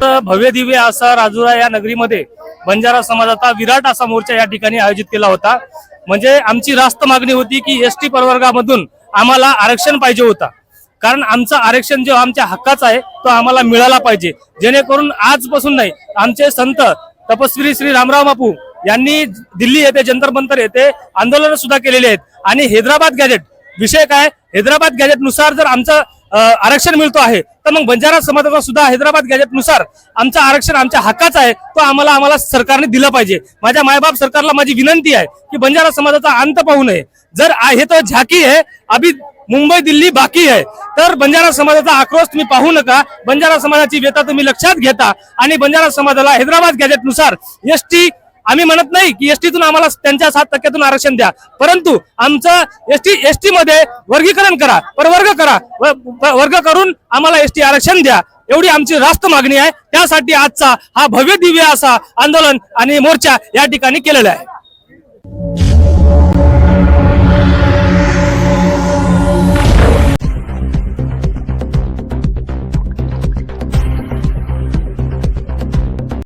भव्य दिव्य असा राजुरा या नगरीमध्ये बंजारा समाजाचा विराट असा मोर्चा या ठिकाणी आयोजित केला होता. म्हणजे आमची रास्त मागणी होती की एस टी प्रवर्गामधून आम्हाला आरक्षण पाहिजे होता. कारण आमचं आरक्षण जो आमच्या हक्काचा आहे तो आम्हाला मिळाला पाहिजे. जेणेकरून आजपासून नाही आमचे संत तपस्वी श्री रामराव बापू यांनी दिल्ली येथे जंतर मंतर येथे आंदोलन सुद्धा केलेले आहेत. आणि हैदराबाद गॅजेट विषय काय? हैदराबाद गॅजेटनुसार जर आमचं आरक्षण मिळतो आहे. तर मग बंजारा समाजाचा सुद्धा हैदराबाद गॅजेटनुसार आमचं आरक्षण आमच्या हक्काचं आहे तो आम्हाला आम्हाला सरकारने दिलं पाहिजे. माझ्या मायबाप सरकारला माझी विनंती आहे की बंजारा समाजाचा अंत पाहू नये. जर हे तर झाकी आहे अभि मुंबई दिल्ली बाकी आहे. तर बंजारा समाजाचा आक्रोश तुम्ही पाहू नका. बंजारा समाजाची व्यथा तुम्ही लक्षात घेता. आणि बंजारा समाजाला हैदराबाद गॅजेटनुसार एस टी आम्ही म्हणत नाही की एसटीतून आम्हाला त्यांच्या सात टक्क्यातून आरक्षण द्या. परंतु आमचं एसटी एसटी मध्ये वर्गीकरण करा प्रवर्ग करा व- वर्ग करून आम्हाला एसटी आरक्षण द्या. एवढी आमची रास्त मागणी आहे. त्यासाठी आजचा हा भव्य दिव्य असा आंदोलन आणि मोर्चा या ठिकाणी केलेला आहे.